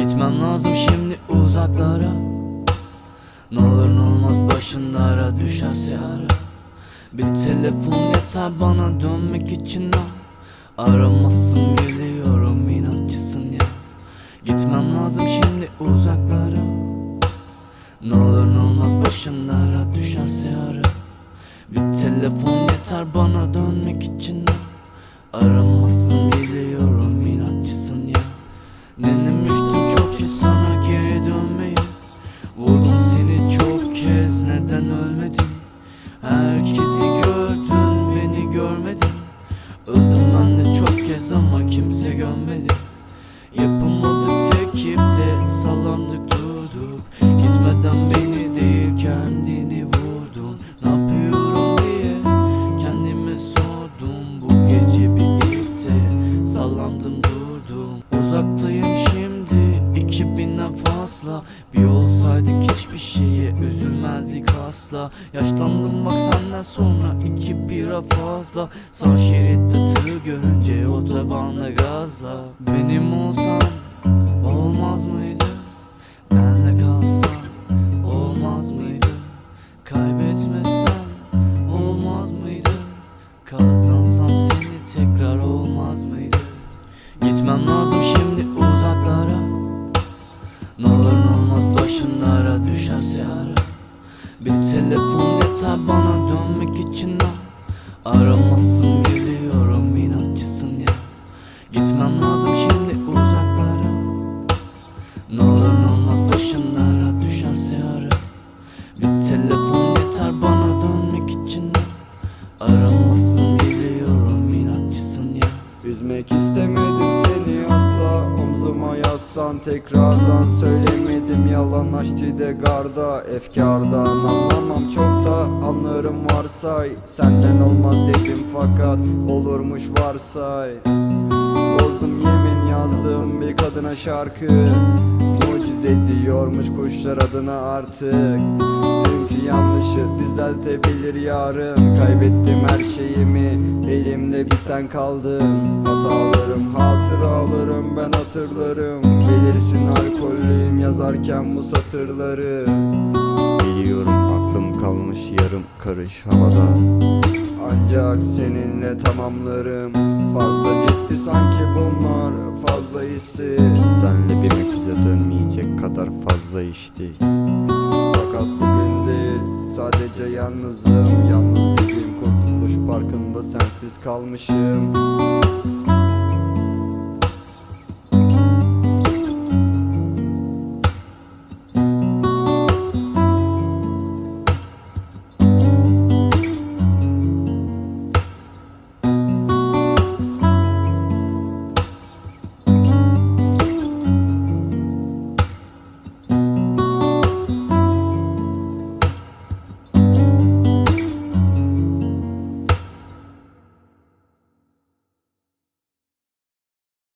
Gitmem lazım şimdi uzaklara. Ne olur ne olmaz başınlara düşerse ara. Bir telefon yeter bana dönmek için al Aramazsın biliyorum inatçısın ya. Gitmem lazım şimdi uzaklara. Ne olur ne olmaz başınlara düşerse ara. Bir telefon yeter bana dönmek için al Aramazsın Gitmeden beni değil kendini vurdun Ne yapıyorum diye kendime sordum. Bu gece bir ipte sallandım durdum. Uzaktayım şimdi iki binden fazla. Bir olsaydık hiçbir şeye üzülmezdik asla. Yaşlandım bak senden sonra iki bira fazla. Sağ şeritte tır görünce otobanda gazla. Benim olsan olmaz mıydı? Olur başınlara düşerse ara. Bir telefon yeter bana dönmek için al Aramazsın Yazsan tekrardan Söylemedim yalan açtı de garda Efkardan. Anlamam çok da Anlarım varsay. Senden olmaz dedim fakat Olurmuş varsay. Bozdum yemin yazdım bir kadına şarkı Mucize diyormuş kuşlar adına artık. Dünkü yanlışı düzeltebilir yarın Kaybettim her şeyimi. Elimde bir sen kaldın. Hatalarım hatıralarım ben hatırlarım. Bilirsin alkollüyüm yazarken bu satırları Biliyorum aklım kalmış yarım karış havada. Ancak seninle tamamlarım. Fazla ciddi sanki bunlar fazla hissi. Senle bir mesaja dönmeyecek kadar fazla işti Fakat bugün değil sadece yalnızım. Yalnız dediğim kurtuluş parkında sensiz kalmışım